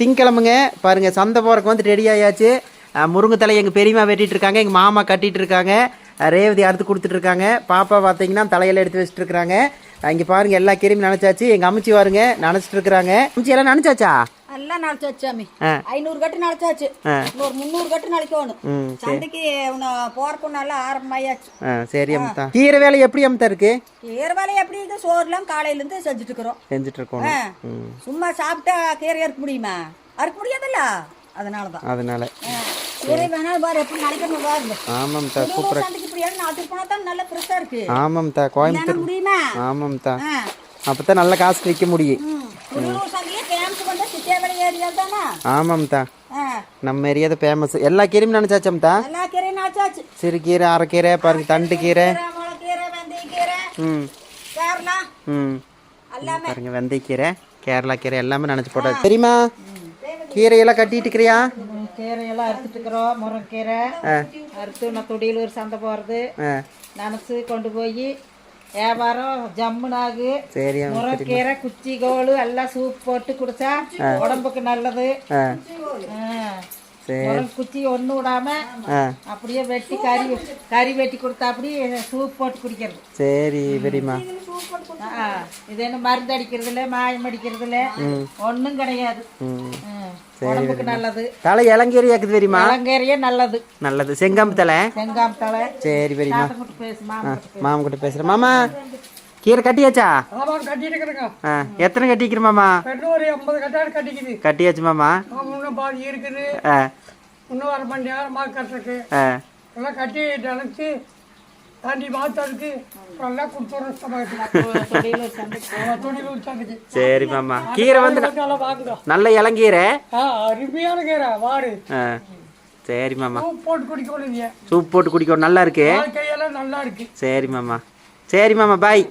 திங்கிழமைங்க. பாருங்க சந்தை போகிறக்கு வந்து ரெடி ஆயாச்சு. முருங்கை தலை எங்கள் பெரியம்மா வெட்டிகிட்டு இருக்காங்க எங்கள் மாமா கட்டிட்டு இருக்காங்க. ரேவதி அறுத்து கொடுத்துட்ருக்காங்க பாப்பா பார்த்தீங்கன்னா தலையில் எடுத்து வச்சுட்டு இருக்காங்க. இங்கே பாருங்கள் எல்லா கீரையும் நினச்சாச்சு. எங்கள் அம்ச்சி பாருங்க நினச்சிட்டு இருக்கிறாங்க. அம்ச்சி எல்லாம் நினச்சாச்சா? எல்லாம் நாளைச்சாச்சு சாமி. ஐநூறு கட்டு நாளைச்சாச்சு. இன்னொரு முந்நூறு கட்டு நாளைக்கணும் சந்தைக்கு போறக்கும் நல்லா ஆரம்பமாயாச்சு. சரி அம்தா. கீரை வேலை எப்படி அம்தா இருக்கு? கீரை வேலையை எப்படி இது சோறுலாம் காலையில இருந்து செஞ்சுட்டு இருக்கிறோம் செஞ்சுட்டு இருக்கோம் சும்மா சாப்பிட்டா கீரை அறுக்க முடியுமா? அறுக்க முடியாதுல்ல? அதனாலதான் அதனால. ஆமாம்தா இருக்கு. ஆமாம்தா கோயம்புத்தூர். ஆமாம்தா. அப்பதான் நல்ல காசு விற்க முடியும். ம். புலியூர் சந்தையே ஃபேமஸ் வந்து சித்தியாவளி ஏரியா தானே? ஆமாம்தா. ஆ. நம்ம ஏரியா ஃபேமஸ் எல்லா கீரையும் நினைச்சாச்சம்தா எல்லா கீரையும் நாச்சாச்சு சிறுகீரை அரைக்கீரை பாருங்க தண்டு கீரை கீரை. ம். கேரளா. ம். எல்லாமே. பாருங்க வெந்தயக்கீரை கேரளா கீரை எல்லாமே நினச்சி போட்டாச்சு தெரியுமா? கீரையெல்லாம் கட்டிட்டு இருக்கிறியா? கீரையெல்லாம் அறுத்துட்டு இருக்கிறோம் முருங்கைக்கீரை ஆ. அறுத்து நான் தொடியில் சந்தை போகிறது ஆ. நினச்சி கொண்டு போய் வியாபாரம் ஜம்முனாகு. முருங்கைக்கீரை குச்சி கோலு எல்லாம் சூப் போட்டு குடிச்சா உடம்புக்கு நல்லது. சரி குச்சி ஒன்று விடாம அப்படியே வெட்டி கறி கறி வெட்டி கொடுத்தா அப்படி சூப் போட்டு குடிக்கிறது. சரி பெரியம்மா. இது என்ன மருந்து அடிக்கிறது இல்லை மாயம் அடிக்கிறது இல்லை ஒன்றும் கிடையாது. உடம்புக்கு நல்லது. தலை இளங்கீரை இருக்குது இளங்கீரையே நல்லது. நல்லது. செங்காம்பு தலை? செங்காம் தலை. சரி பெரியம்மா. கூட்டு மாமா பேசுறேன். மாமா கீரை கட்டியாச்சா? கட்டிட்டு எத்தனை கட்டிக்கிற மாமா? இன்னும் ஒரு எண்பது கட்டாடு கட்டிக்குது. கட்டியாச்சு மாமா. இன்னும் பாதி இருக்குது. இன்னும் அரை மணி நேரமாக கட்டுறதுக்கு? எல்லாம் கட்டி நினைச்சு தாண்டி மாத்ததுக்கு எல்லாம் உற்சாகத்துக்கு சரி மாமா. கீரை வந்து நல்லா இளங்கீரை. ஆ அருமையான கீரை வாரு ஆ. சரி மாமா. பூ போட்டு குடிக்க முடியுங்க சூப் போட்டு குடிக்க நல்லா இருக்கு. நல்லா இருக்கு. சரி மாமா. சரி மாமா பாய்.